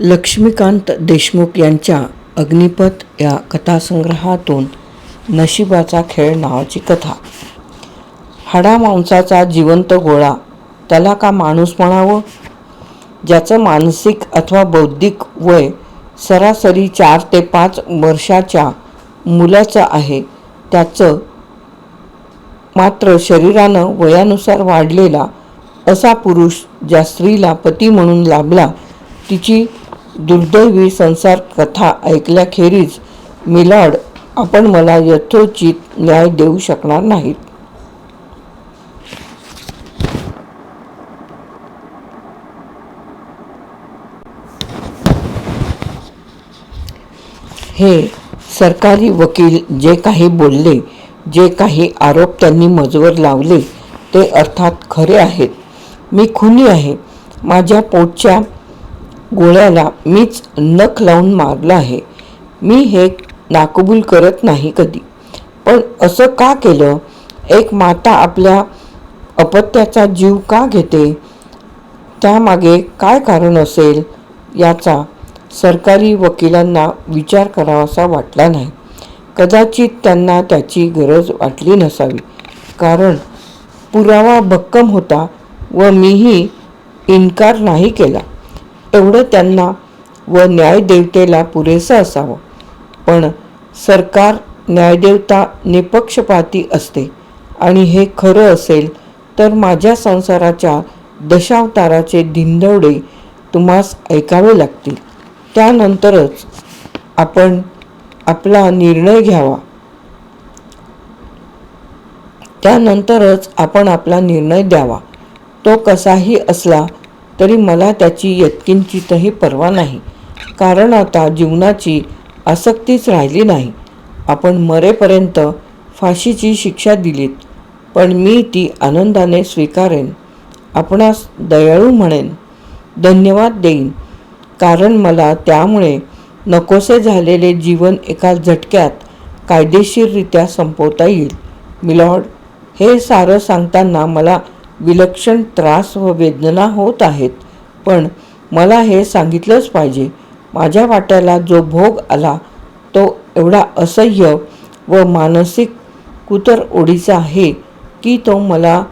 लक्ष्मीकांत देशमुख यांच्या अग्निपथ या कथासंग्रहातून नशिबाचा खेळ नावाची कथा. हाडा मांसाचा जिवंत गोळा त्याला का माणूस म्हणावं? ज्याचं मानसिक अथवा बौद्धिक वय सरासरी चार ते पाच वर्षाच्या मुलाचं आहे त्याचं मात्र शरीरानं वयानुसार वाढलेला असा पुरुष ज्या स्त्रीला पती म्हणून लाभला तिची दुर्दैवी संसार कथा ऐकल्याखेरीज मिलाड आपण मला यथोचित न्याय देऊ शकणार नाहीत. हे सरकारी वकील जे काही बोलले जे काही आरोप त्यांनी मजवर लावले ते अर्थात खरे आहेत. मी खुनी आहे. माझ्या पोटच्या गोळ्याला मीच नख लावून मारलं आहे. मी हे नाकबूल करत नाही कधी. पण असं का केलं? एक माता आपल्या अपत्याचा जीव का घेते? त्यामागे काय कारण असेल याचा सरकारी वकिलांना विचार करावासा वाटला नाही. कदाचित त्यांना त्याची गरज वाटली नसावी. कारण पुरावा भक्कम होता व मीही इन्कार नाही केला. एवढं त्यांना व न्यायदेवतेला पुरेसं असावं. पण सरकार न्यायदेवता निपक्षपाती असते आणि हे खरं असेल तर माझ्या संसाराच्या दशावताराचे धिंदवडे तुम्हास ऐकावे लागतील. त्यानंतरच आपण आपला निर्णय घ्यावा. त्यानंतरच आपण आपला निर्णय द्यावा. तो कसाही असला तरी मला त्याची यत्किंचितही पर्वा नाही. कारण आता जीवनाची आसक्तीच राहिली नाही. आपण मरेपर्यंत फाशीची शिक्षा दिलीत पण मी ती आनंदाने स्वीकारेन आपणास दयाळू म्हणेन धन्यवाद देईन. कारण मला त्यामुळे नकोसे झालेले जीवन एका झटक्यात कायदेशीररित्या संपवता येईल. मिलॉर्ड हे सारं सांगताना मला विलक्षण त्रास व वेदना होत आहेत. पण मला हे सांगितलंच पाहिजे. माझ्या वाट्याला जो भोग आला तो एवढा असह्य व मानसिक कुतर ओढीचा आहे की तो मला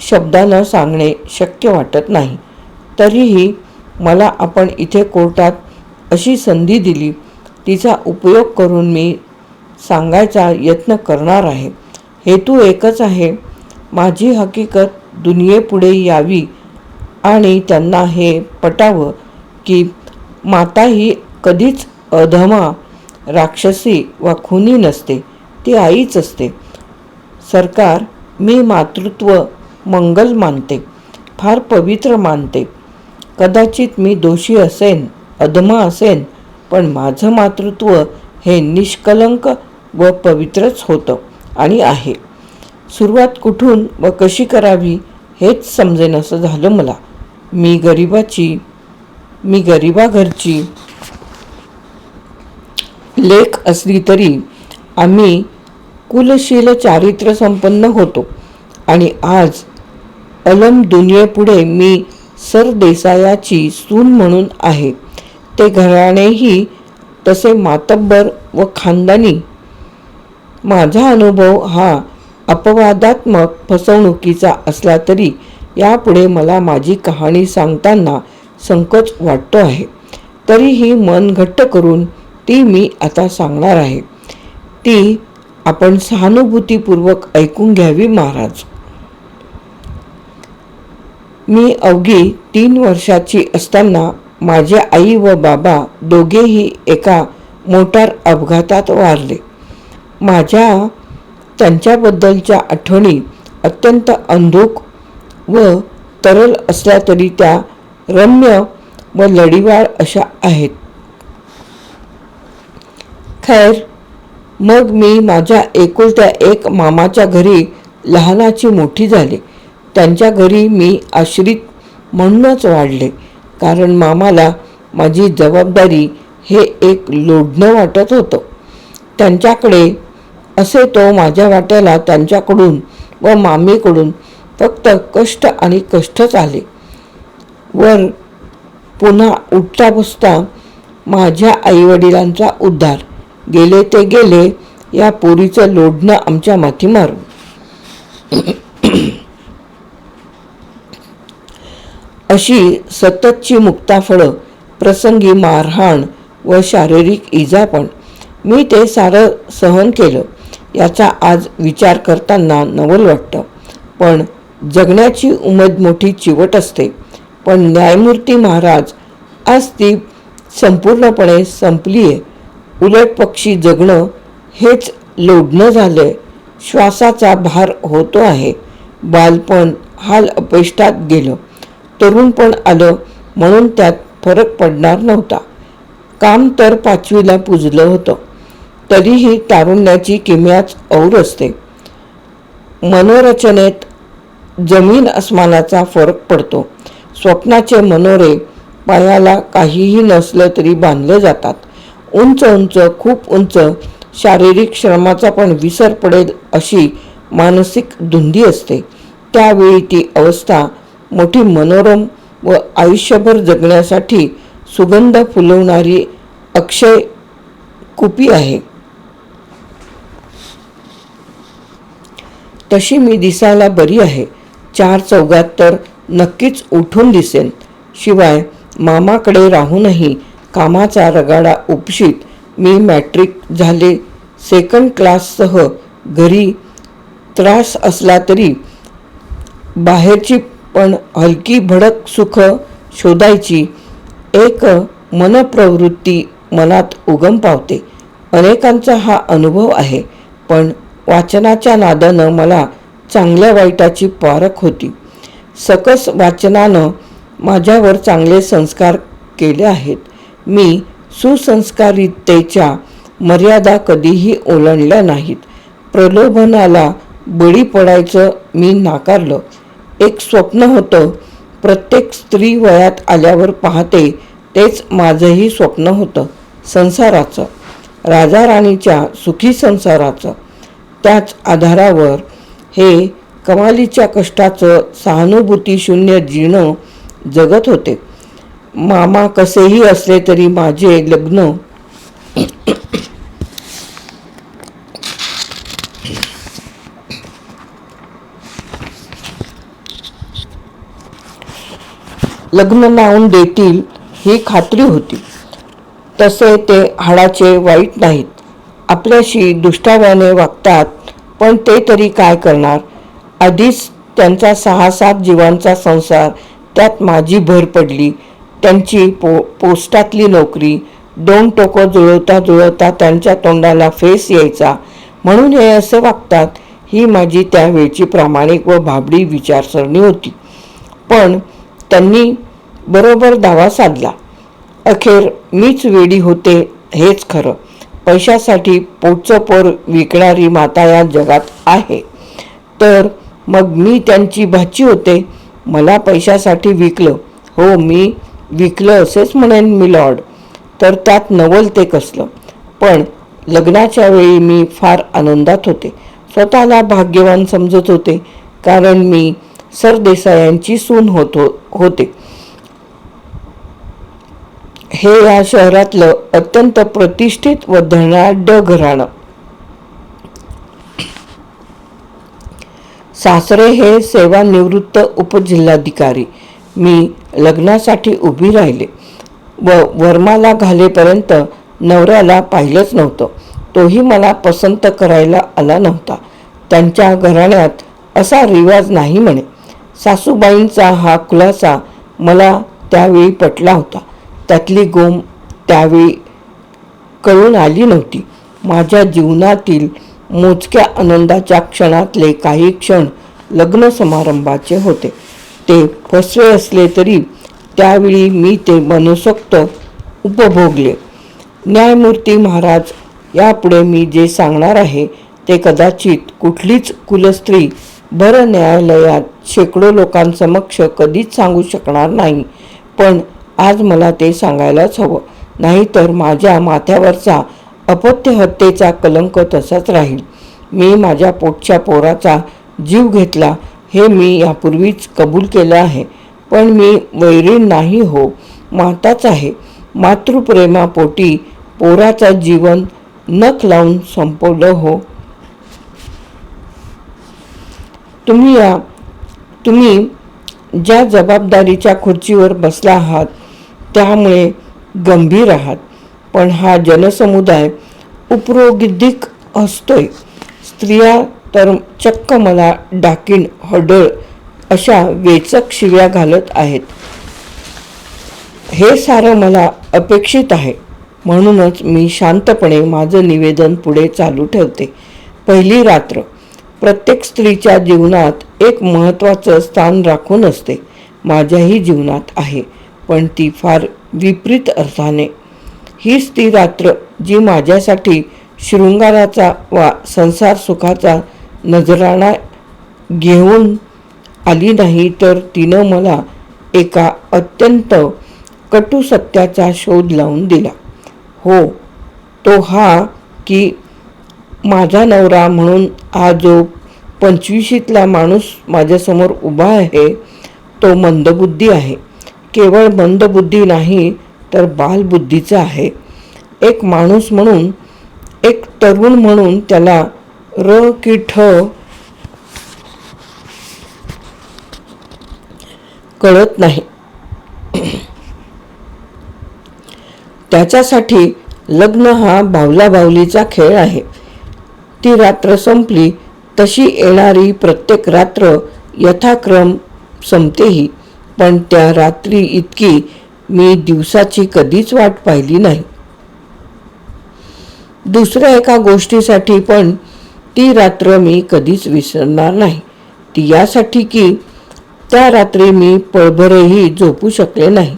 शब्दानं सांगणे शक्य वाटत नाही. तरीही मला आपण इथे कोर्टात अशी संधी दिली तिचा उपयोग करून मी सांगायचा यत्न करणार आहे. हेतू एकच आहे माझी हकीकत दुनियेपुढे यावी आणि त्यांना हे पटावं की माता ही कधीच अधमा राक्षसी वा खुनी नसते. ती आईच असते. सरकार मी मातृत्व मंगल मानते फार पवित्र मानते. कदाचित मी दोषी असेन अधमा असेन पण माझं मातृत्व हे निष्कलंक व पवित्रच होतं आणि आहे. सुरुवात कुठून व कशी करावी हेच समजेन असं झालं मला. मी गरिबाची मी गरिबा घरची लेख असली तरी आम्ही कुलशील चारित्र्य संपन्न होतो. आणि आज अलम दुनियेपुढे मी सरदेसायाची सून म्हणून आहे. ते घराणेही तसे मातब्बर व खानदानी. माझा अनुभव हा अपवादात्मक फसवणुकीचा असला तरी यापुढे मला माझी कहाणी सांगताना संकोच वाटतो आहे. तरीही मन घट्ट करून ती मी आता सांगणार आहे. ती आपण सहानुभूतीपूर्वक ऐकून घ्यावी महाराज. मी अवघी तीन वर्षाची असताना माझे आई व बाबा दोघेही एका मोटार अपघातात वारले. माझ्या त्यांच्याबद्दलच्या आठवणी अत्यंत अंधुक व तरल असल्या तरी त्या रम्य व लढीवाळ अशा आहेत. खैर मग मी माझ्या एकुलत्या एक मामाच्या घरी लहानाची मोठी झाले. त्यांच्या घरी मी आश्रित म्हणूनच वाढले कारण मामाला माझी जबाबदारी हे एक लोढणं वाटत होतं. त्यांच्याकडे असे तो माझ्या वाट्याला त्यांच्याकडून व मामीकडून फक्त कष्ट आणि कष्टच आले. वर पुन्हा उठता बसता माझ्या आईवडिलांचा उद्धार. गेले ते गेले या पोरीचं लोढणं आमच्या माथी मारू अशी सततची मुक्ताफळं प्रसंगी मारहाण व शारीरिक इजा पण मी ते सारं सहन केलं. याचा आज विचार करताना नवल वाटतं. पण जगण्याची उमेद मोठी चिवट असते. पण न्यायमूर्ती महाराज आज ती संपूर्णपणे संपली आहे उलट पक्षी जगणं हेच लोडणं झालंय. श्वासाचा भार होतो आहे. बालपण हाल अपेष्टात गेलं. तरुणपण आलं म्हणून त्यात फरक पडणार नव्हता. काम तर पाचवीला पुजलं होतं. तरीही तारुण्याची किम्याच और असते. मनोरचनेत जमीन अस्मानाचा फरक पडतो. स्वप्नाचे मनोरे पायाला काहीही नसलं तरी बांधले जातात. उंच उंच खूप उंच शारीरिक श्रमाचा पण विसर पडेल अशी मानसिक धुंदी असते. त्यावेळी ती अवस्था मोठी मनोरम व आयुष्यभर जगण्यासाठी सुगंध फुलवणारी अक्षय कुपी आहे. तशी मी दिसायला बरी आहे. चार चौघात तर नक्कीच उठून दिसेन. शिवाय मामाकडे राहूनही कामाचा रगाडा उपशीत मी मॅट्रिक झाले. सेकंड क्लाससह घरी त्रास असला तरी बाहेरची पण हलकी भडक सुख शोधायची एक मनप्रवृत्ती मनात उगम पावते. अनेकांचा हा अनुभव आहे पण वाचनाच्या नादानं मला चांगल्या वाईटाची पारख होती. सकस वाचनानं माझ्यावर चांगले संस्कार केले आहेत. मी सुसंस्कारितेच्या मर्यादा कधीही ओलांडल्या नाहीत. प्रलोभनाला बळी पडायचं मी नाकारलं. एक स्वप्न होतं प्रत्येक स्त्री वयात आल्यावर पाहते तेच माझंही स्वप्न होतं संसाराचं. राजा राणीच्या सुखी संसाराचं. त्याच आधारावर हे कमालीच्या कष्टाचं सहानुभूती शून्य जीणं जगत होते. मामा कसेही असले तरी माझे लग्न लग्न लावून देतील ही खात्री होती. तसे ते हाडाचे वाईट नाहीत. आपल्याशी दुष्टाव्याने वागतात पण ते तरी काय करणार? आधीच त्यांचा सहा सात जीवांचा संसार त्यात माझी भर पडली. त्यांची पो पोस्टातली नोकरी दोन टोकं जुळवता जुळवता त्यांच्या तोंडाला फेस यायचा. म्हणून हे असं वागतात ही माझी त्यावेळची प्रामाणिक व भाबडी विचारसरणी होती. पण त्यांनी बरोबर दावा साधला. अखेर मीच वेडी होते हेच खरं. पैशासाठी पोटचं पोर विकणारी माता या जगात आहे. तर मग मी त्यांची भाची होते. मला पैशासाठी विकलं. हो मी विकलं असेच म्हणेन मी लॉर्ड. तर त्यात नवल ते कसलं. पण लग्नाच्या वेळी मी फार आनंदात होते. स्वतःला भाग्यवान समजत होते. कारण मी सरदेसायांची सून होतो हो-, होते. हे या शहरातलं अत्यंत प्रतिष्ठित व धनाढ्य घराणं. सासरे हे सेवानिवृत्त उपजिल्हाधिकारी. मी लग्नासाठी उभी राहिले व वर्माला घालेपर्यंत नवऱ्याला पाहिलंच नव्हतं. तोही मला पसंत करायला आला नव्हता. त्यांच्या घराण्यात असा रिवाज नाही म्हणे. सासूबाईंचा हा खुलासा मला त्यावेळी पटला होता. त्यातली गोम त्यावेळी कळून आली नव्हती. माझ्या जीवनातील मोजक्या आनंदाच्या क्षणातले काही क्षण लग्न समारंभाचे होते. ते फसवे असले तरी त्यावेळी मी ते मनसोक्त उपभोगले. न्यायमूर्ती महाराज यापुढे मी जे सांगणार आहे ते कदाचित कुठलीच कुलस्त्री भर न्यायालयात शेकडो लोकांसमक्ष कधीच सांगू शकणार नाही. पण आज मला ते सांगायलाच हवं. नाहीतर माझ्या माथ्यावरचा अपत्य हत्येचा कलंक तसाच राहील. मी माझ्या पोटच्या पोराचा जीव घेतला हे मी यापूर्वीच कबूल केलं आहे. पण मी वैरीण नाही हो माताच आहे. मातृप्रेमापोटी पोराचा जीवन नख लावून संपवलं हो. तुम्ही या तुम्ही ज्या जबाबदारीच्या खुर्चीवर बसला आहात त्यामुळे गंभीर आहात. पण हा जनसमुदाय उपरोगिद्धिक असतोय. स्त्रिया तर चक्क मला डाकीण हडळ अशा वेचक शिव्या घालत आहेत. हे सारं मला अपेक्षित आहे. म्हणूनच मी शांतपणे माझं निवेदन पुढे चालू ठेवते. पहिली रात्र. प्रत्येक स्त्रीच्या जीवनात एक महत्त्वाचं स्थान राखून असते. माझ्याही जीवनात आहे. पण ती फार विपरीत अर्थाने. हीच ती रात्र जी माझ्यासाठी शृंगाराचा वा संसार सुखाचा नजराणा घेऊन आली नाही तर तिनं मला एका अत्यंत कटू सत्याचा शोध लावून दिला. हो तो हा की माझा नवरा म्हणून हा जो पंचवीशीतला माणूस माझ्यासमोर उभा आहे तो मंदबुद्धी आहे. केवळ मंदबुद्धी नाही तर बालबुद्धीचं आहे. एक माणूस म्हणून एक तरुण म्हणून त्याला र की ठ कळत नाही. त्याच्यासाठी लग्न हा बावला बावलीचा खेळ आहे. ती रात्र संपली तशी येणारी प्रत्येक रात्र यथाक्रम संपतेही पण त्या रात्री इतकी मी दिवसाची कधीच वाट पाहिली नाही. दुसऱ्या एका गोष्टीसाठी पण ती रात्र मी कधीच विसरणार नाही. ती यासाठी की त्या रात्री मी पळभरही झोपू शकले नाही.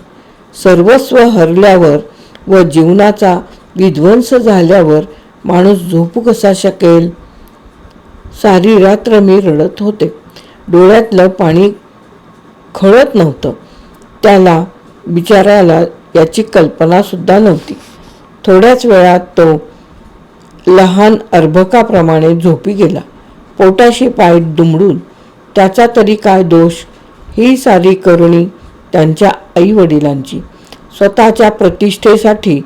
सर्वस्व हरल्यावर व जीवनाचा विध्वंस झाल्यावर माणूस झोपू कसा शकेल? सारी रात्र मी रडत होते. डोळ्यातलं पाणी खळत नव्हतं. त्याला बिचाऱ्याला याची कल्पनासुद्धा नव्हती. थोड्याच वेळात तो लहान अर्भकाप्रमाणे झोपी गेला. पोटाशी पाय दुमडून त्याचा तरी काय दोष? ही सारी करुणी त्यांच्या आईवडिलांची. स्वतःच्या प्रतिष्ठेसाठी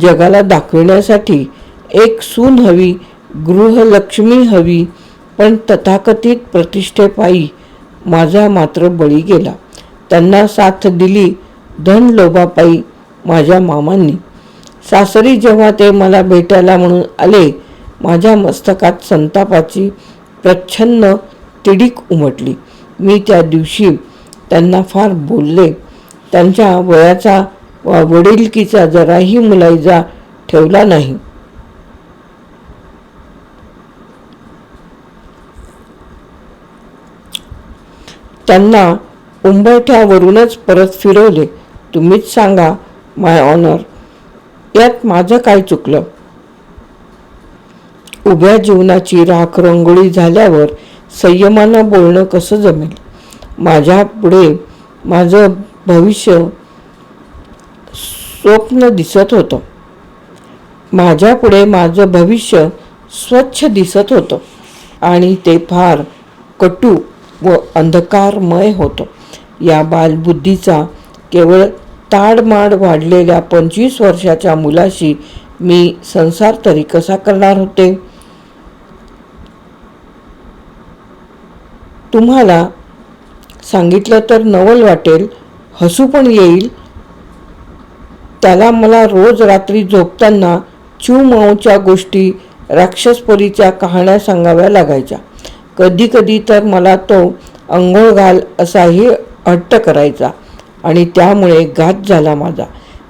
जगाला दाखविण्यासाठी एक सून हवी गृहलक्ष्मी हवी पण तथाकथित प्रतिष्ठेपायी माझा मात्र बळी गेला. त्यांना साथ दिली धन लोभापायी माझ्या मामांनी. सासरी जेव्हा ते मला भेटायला म्हणून आले माझ्या मस्तकात संतापाची प्रच्छन्न तिडीक उमटली. मी त्या दिवशी त्यांना फार बोलले. त्यांच्या वयाचा वा वडिलकीचा जराही मुलायजा ठेवला नाही. त्यांना उंबरठ्यावरूनच परत फिरवले. तुम्हीच सांगा माय ऑनर यात माझं काय चुकलं? उभ्या जीवनाची राख रंगोळी झाल्यावर संयमानं बोलणं कसं जमेल? माझ्या पुढे माझं भविष्य स्वप्न दिसत होतं. माझ्या पुढे माझं भविष्य स्वच्छ दिसत होतं. आणि ते फार कटू व अंधकारमय होतं. या बालबुद्धीचा केवळ ताडमाड वाढलेल्या पंचवीस वर्षाच्या मुलाशी मी संसार तरी कसा करणार होते? तुम्हाला सांगितलं तर नवल वाटेल हसू पण येईल. त्याला मला रोज रात्री झोपताना चू माऊच्या गोष्टी राक्षसपरीच्या कहाण्या सांगाव्या लागायच्या. कधी कधी तर मला तो अंघोळ घाल असाही हट्ट करायचा. आणि त्यामुळे घात झाला माझा.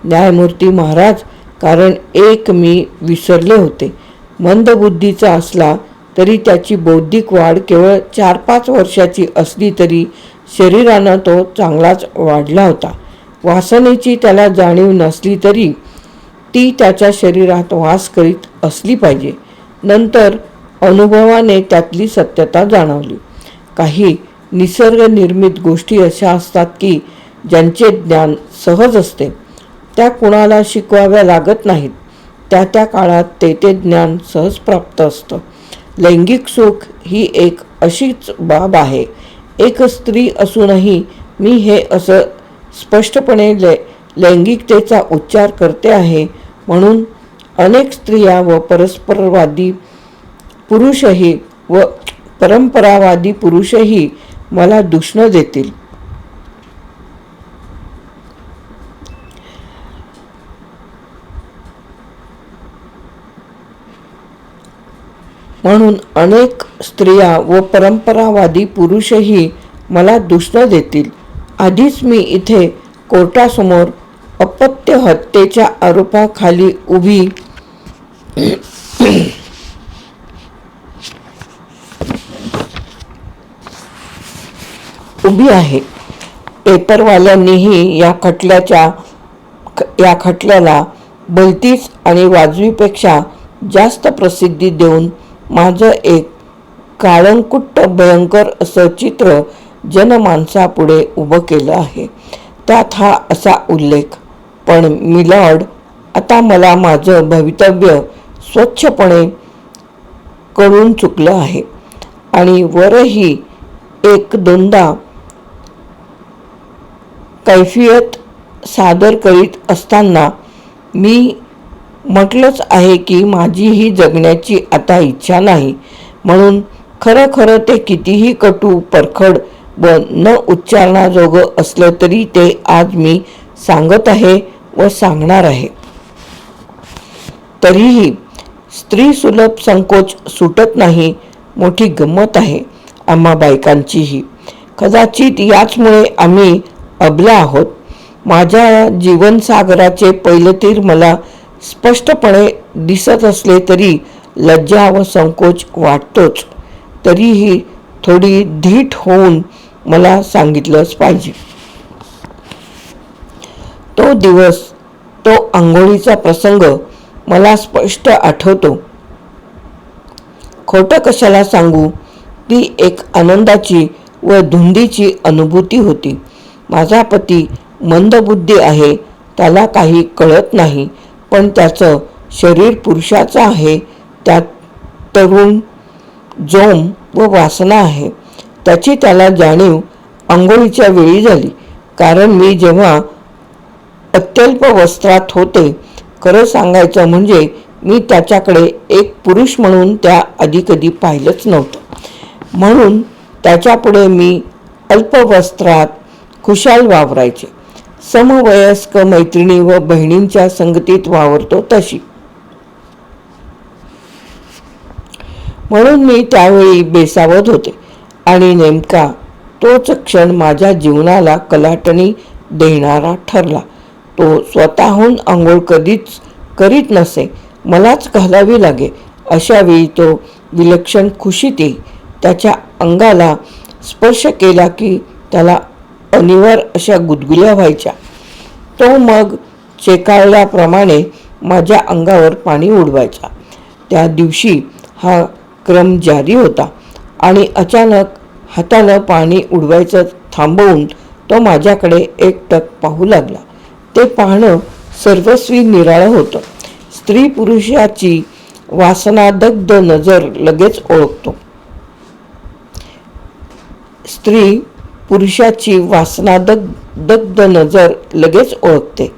न्यायमूर्ती महाराज कारण एक मी विसरले होते. मंदबुद्धीचा असला तरी त्याची बौद्धिक वाढ केवळ चार पाच वर्षाची असली तरी शरीरानं तो चांगलाच वाढला होता. वासनेची त्याला जाणीव नसली तरी ती त्याच्या शरीरात वास करीत असली पाहिजे. नंतर अनुभवाने त्यातली सत्यता जाणवली. काही निसर्गनिर्मित गोष्टी अशा असतात की ज्यांचे ज्ञान सहज असते. त्या कुणाला शिकवाव्या लागत नाहीत. त्या त्या काळात ते ते ज्ञान सहज प्राप्त असतं. लैंगिक सुख ही एक अशीच बाब आहे. एक स्त्री असूनही मी हे असं स्पष्टपणे ले लैंगिकतेचा उच्चार करते आहे म्हणून अनेक स्त्रिया व परस्परवादी पुरुषही व परंपरावादी पुरुषही मला दुष्ण देतील. म्हणून अनेक स्त्रिया व परंपरावादी पुरुषही मला दुष्ण देतील. आधीच मी इथे कोर्टासमोर अपत्य हत्येच्या आरोपाखाली उभी उभी आहे. पेपरवाल्यांनीही या खटल्याच्या या खटल्याला भलतीच आणि वाजवीपेक्षा जास्त प्रसिद्धी देऊन माझं एक काळंकुट्ट भयंकर असं चित्र जनमानसापुढे उभं केलं आहे. त्यात हा असा उल्लेख पण मिलॉर्ड आता मला माझं भवितव्य स्वच्छपणे कळून चुकलं आहे आणि वरही एक दोनदा कैफियत सादर करीत असताना मी म्हटलंच आहे की माझी ही जगण्याची आता इच्छा नाही. म्हणून खरं खरं ते कितीही कटू परखड व न उच्चारणाजोगं असलं तरी ते आज मी सांगत आहे व सांगणार आहे. तरीही स्त्री सुलभ संकोच सुटत नाही मोठी गंमत आहे आम्हा बायकांचीही. कदाचित याचमुळे आम्ही अबला आहोत. माझ्या जीवनसागराचे पैलतीर मला स्पष्टपणे दिसत असले तरी लज्जा व संकोच वाटतोच. तरीही थोडी धीट होऊन मला सांगितलंच पाहिजे. तो दिवस तो आंघोळीचा प्रसंग मला स्पष्ट आठवतो. खोटं कशाला सांगू? ती एक आनंदाची व धुंदीची अनुभूती होती. माझा पती मंदबुद्धी आहे त्याला काही कळत नाही पण त्याचं शरीर पुरुषाचं आहे त्यात तरुण जोम व वासना आहे. त्याची त्याला जाणीव आंघोळीच्या वेळी झाली कारण मी जेव्हा अत्यल्प वस्त्रात होते खरं सांगायचं म्हणजे मी त्याच्याकडे एक पुरुष म्हणून त्या आधी कधी पाहिलंच नव्हतं. म्हणून त्याच्यापुढे मी अल्पवस्त्रात खुशाल वावरायचे. समवयस्क मैत्रिणी व बहिणींच्या संगतीत वावरतो तशी. म्हणून मी त्यावेळी बेसावत होते आणि नेमका तोच क्षण माझ्या जीवनाला कलाटणी देणारा ठरला. तो स्वतःहून आंघोळ कधीच करीत नसे मलाच घालावी लागे. अशावेळी तो विलक्षण खुशीत येई. त्याच्या अंगाला स्पर्श केला की त्याला अनिवार अशा गुदगुल्या व्हायच्या. तो मग चेकाळल्याप्रमाणे माझ्या अंगावर पाणी उडवायचा. त्या दिवशी हा क्रम जारी होता आणि अचानक हातानं पाणी उडवायचं थांबवून तो माझ्याकडे एकटक पाहू लागला. ते पाहणं सर्वस्वी निराळं होतं. स्त्री पुरुषाची वासनादग्ध नजर लगेच ओळखतो. स्त्री पुरुषाची वासनादग दग्ध नजर लगेच ओळखते.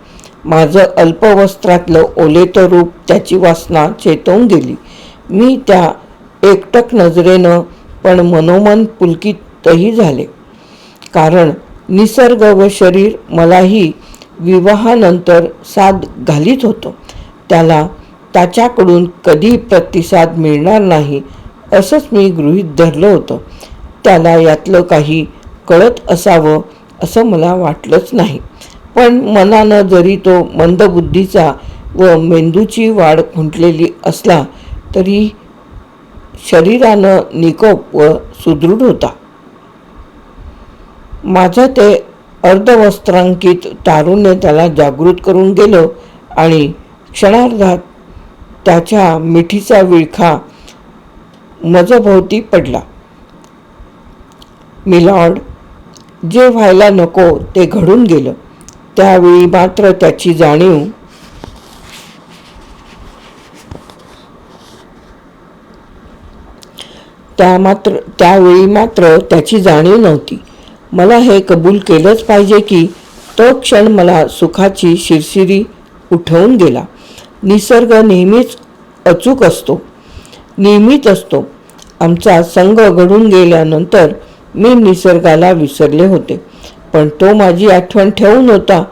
माझं अल्पवस्त्रातलं ओलेतं रूप त्याची वासना चेतवून गेली मी त्या एकटक नजरेनं पण मनोमन पुलकितही झाले. कारण निसर्ग व शरीर मलाही विवाहानंतर साथ घालीत होतं. त्याला त्याच्याकडून कधी प्रतिसाद मिळणार नाही असंच मी गृहीत धरलं होतं. त्याला यातलं काही कळत असावं असं मला वाटलंच नाही. पण मनानं जरी तो मंदबुद्धीचा व मेंदूची वाढ खुंटलेली असला तरी शरीरानं निकोप व सुदृढ होता. माझं ते अर्धवस्त्रांकित तारुण्य त्याला जागृत करून गेलं आणि क्षणार्धात त्याच्या मिठीचा विळखा मजभोवती पडला. मिलॉर्ड जे व्हायला नको ते घडून गेलं. त्यावेळी मात्र त्याची जाणीव त्या मात्र त्यावेळी मात्र त्याची जाणीव नव्हती. मला हे कबूल केलंच पाहिजे की तो क्षण मला सुखाची शिरशिरी उठवून गेला. निसर्ग नेहमीच अचूक असतो. नेहमीच असतो. आमचा संघ घडून गेल्यानंतर मी निसर्गाला विसरले होते. पण तो माझी आठवण ठेवून होता.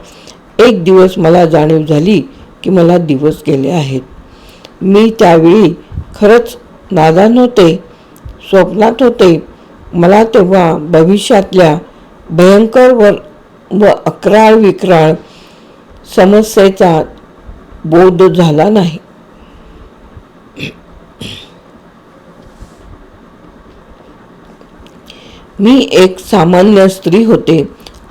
एक दिवस मला जाणीव झाली की मला दिवस गेले आहेत. मी त्यावेळी खरंच नादान होते स्वप्नात होते. मला तेव्हा भविष्यातल्या भयंकर व व अकराळ विक्राळ समस्येचा बोध झाला नाही. मी एक सामान्य स्त्री होते.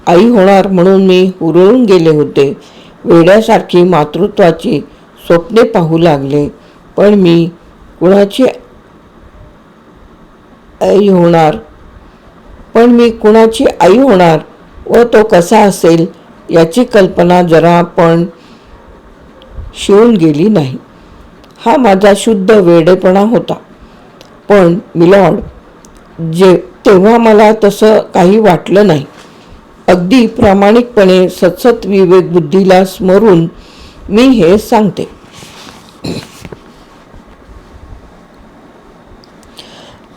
आई होणार म्हणून मी हुरळून गेले होते. वेड्यासारखी मातृत्वाची स्वप्ने पाहू लागले. पण मी कुणाची आई होणार? पण मी कुणाची आई होणार व तो कसा असेल याची कल्पना जरा पण शिवून गेली नाही. हा माझा शुद्ध वेडेपणा होता. पण मिलॉर्ड जे तेव्हा मला तसं काही वाटलं नाही. अगदी प्रामाणिकपणे सतसत विवेक बुद्धीला स्मरून मी हे सांगते.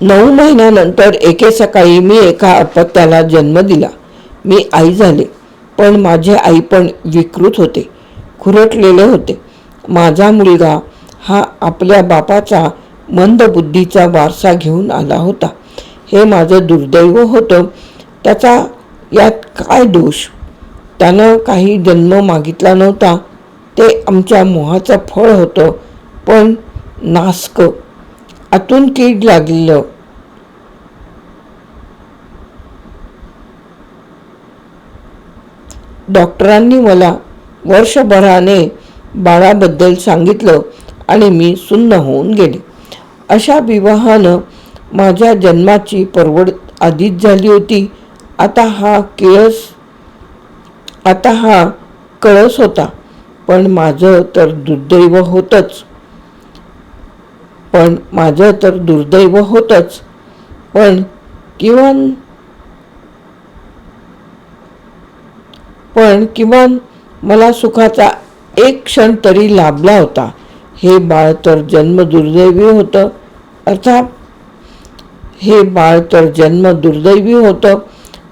नऊ महिन्यानंतर एके सकाळी मी एका अपत्याला जन्म दिला. मी आई झाले पण माझे आई पण विकृत होते खुरटलेले होते. माझा मुलगा हा आपल्या बापाचा मंद बुद्धीचा वारसा घेऊन आला होता. हे माझं दुर्दैव होतं. त्याचा यात काय दोष? त्यानं काही जन्म मागितला नव्हता. ते आमच्या मोहाचं फळ होतं पण नास्क आतून कीड लागलेलं डॉक्टरांनी मला वर्षभराने बाळाबद्दल सांगितलं आणि मी सुन्न होऊन गेले. अशा विवाहानं माझ्या जन्माची परवड आधीच झाली होती. आता हा केळस आता हा कळस होता. पण माझं तर दुर्दैव होतंच. पण माझं तर दुर्दैव होतंच. पण किमान पण किमान मला सुखाचा एक क्षण तरी लाभला होता. हे बाळ तर जन्म दुर्दैवी होतं. अर्थात हे बाळ तर जन्म दुर्दैवी होतं.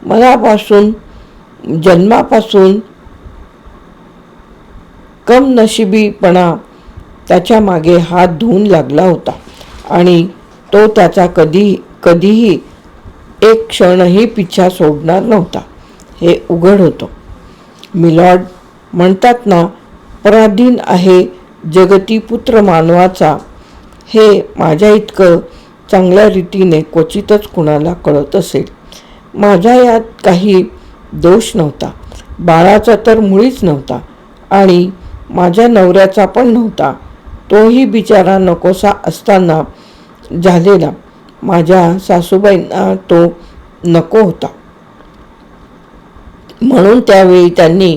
मनापासून जन्मापासून कम नशिबीपणा त्याच्यामागे हात धुवून लागला होता. आणि तो त्याचा कधी कधीही एक क्षणही पिछा सोडणार नव्हता. हे उघड होतं. मिलॉर्ड म्हणतात ना पराधीन आहे जगती पुत्र मानवाचा. हे माझ्या इतकं चांगल्या रीतीने क्वचितच कुणाला कळत असेल. माझ्या यात काही दोष नव्हता. बाळाचा तर मुळीच नव्हता आणि माझ्या नवऱ्याचा पण नव्हता. तोही बिचारा नकोसा असताना झालेला माझ्या सासूबाईंना तो नको होता. म्हणून त्यावेळी त्यांनी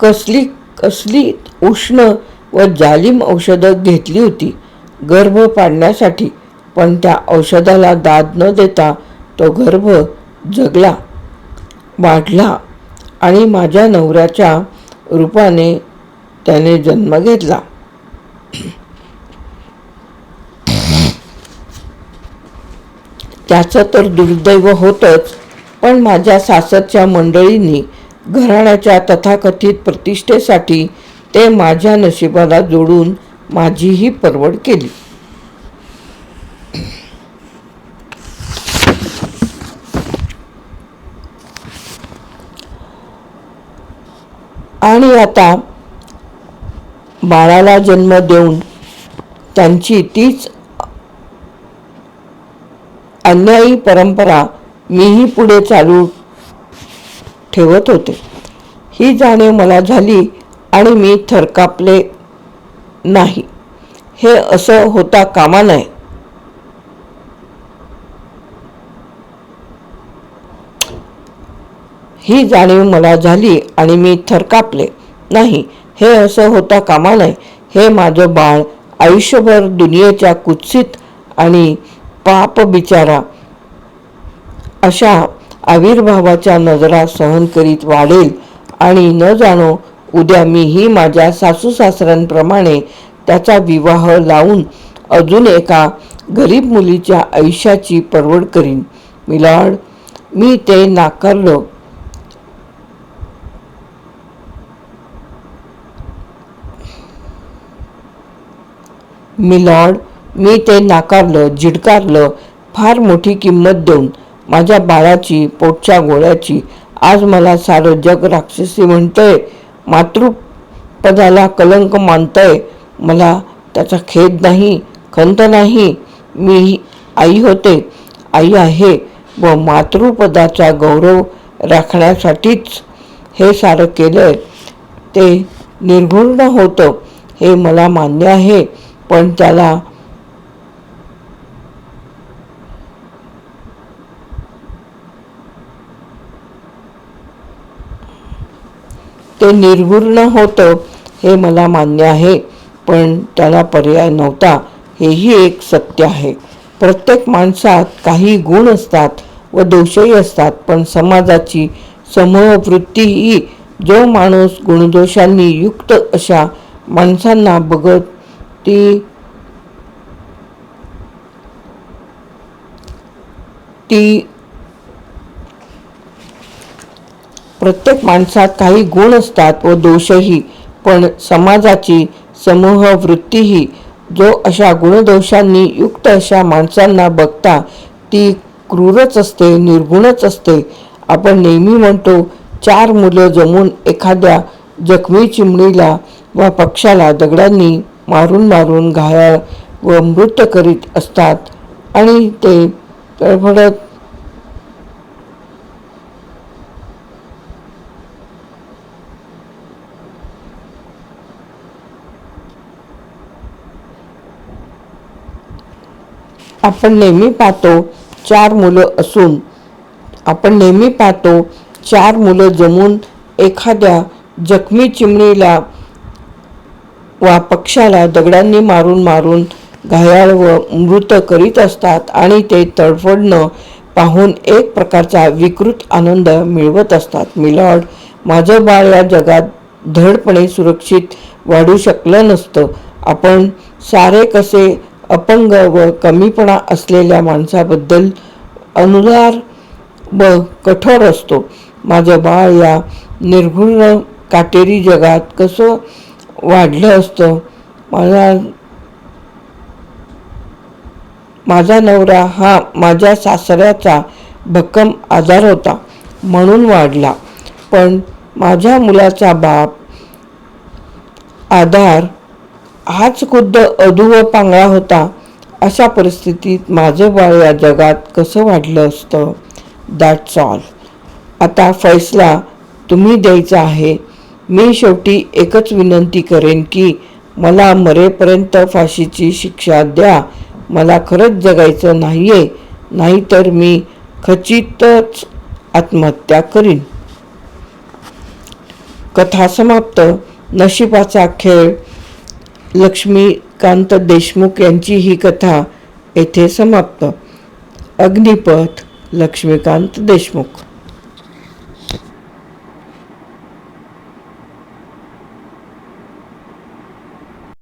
कसली कसली उष्ण व जालिम औषधं घेतली होती गर्भ पाडण्यासाठी पण त्या औषधाला दाद न देता तो गर्भ जगला वाढला आणि माझ्या नवऱ्याच्या रूपाने त्याने जन्म घेतला. त्याचं तर दुर्दैव होतंच पण माझ्या सासरच्या मंडळींनी घराण्याच्या तथाकथित प्रतिष्ठेसाठी ते माझ्या नशिबाला जोडून माझीही परवड केली. आणि आता बाळाला जन्म देऊन त्यांची तीच अन्यायी परंपरा मीही पुढे चालू ठेवत होते. ही जाणीव मला झाली आणि मी थरकापले नाही. हे असं होता कामा नये. ही जाणीव मला झाली आणि मी थरकापले नाही हे असं होता कामा नये. हे माझं बाळ आयुष्यभर दुनियेच्या कुत्सित आणि पाप बिचारा अशा आविर्भावाच्या नजरा सहन करीत वाढेल आणि न जाणो उद्या मीही माझ्या सासू सासऱ्यांप्रमाणे त्याचा विवाह लावून अजून एका गरीब मुलीच्या आयुष्याची परवड करीन. मिलाड मी ते नाकारलं. मिलॉर्ड मी ते नाकारलं झिडकारलं फार मोठी किंमत देऊन माझ्या बाळाची पोटच्या गोळ्याची आज मला सारं जग राक्षसी म्हणतंय मातृपदाला कलंक मानतंय मला त्याचा खेद नाही खंत नाही मी आई होते आई आहे व मातृपदाचा गौरव राखण्यासाठीच हे सारं केलंय ते निर्घृण होतं हे मला मान्य आहे पण त्याला ते निर्गुण होतं हे मला मान्य आहे पण त्याला पर्याय नव्हता. हेही एक सत्य आहे. प्रत्येक माणसात काही गुण असतात व दोषही असतात पण समाजाची समूहवृत्ती ही जो माणूस गुणदोषांनी युक्त अशा माणसांना बघत ती ती प्रत्येक माणसात काही गुण असतात व दोषही पण समाजाची समूह वृत्तीही जो अशा गुणदोषांनी युक्त अशा माणसांना बघता ती क्रूरच असते निर्गुणच असते. आपण नेहमी म्हणतो चार मुलं जमून एखाद्या जखमी चिमणीला व पक्षाला दगडांनी मारून मारून घायाळ व मृत करीत असतात. आणि ते तडफडत आपण नेहमी पाहतो चार मुलं असून आपण नेहमी पाहतो चार मुलं जमून एखाद्या जखमी चिमणीला वा पक्षाला दगडांनी मारून मारून घायाळ व मृत करीत असतात आणि ते तडफडणं पाहून एक प्रकारचा विकृत आनंद मिळवत असतात. मिलॉर्ड माझं बाळ या जगात धडपणे सुरक्षित वाढू शकलं नसतं. आपण सारे कसे अपंग व कमीपणा असलेल्या माणसाबद्दल अनुदार व कठोर असतो. माझं बाळ या निर्घुण काटेरी जगात कसं वाढलं असतं. मला माझा नवरा हा माझ्या सासऱ्याचा भक्कम आजार होता म्हणून वाढला. पण माझ्या मुलाचा बाप आधार हाच खुद्द अधू व पांगळा होता अशा परिस्थितीत माझं बाळ या जगात कसं वाढलं असतं? दॅट्स ऑल आता फैसला तुम्ही द्यायचा आहे. मी शेवटी एकच विनंती करेन की मला मरेपर्यंत फाशीची शिक्षा द्या. मला खरंच जगायचं नाही आहे नाहीतर मी खचितच आत्महत्या करीन. कथा समाप्त. नशिबाचा खेळ. लक्ष्मीकांत देशमुख यांची ही कथा येथे समाप्त. अग्निपथ लक्ष्मीकांत देशमुख.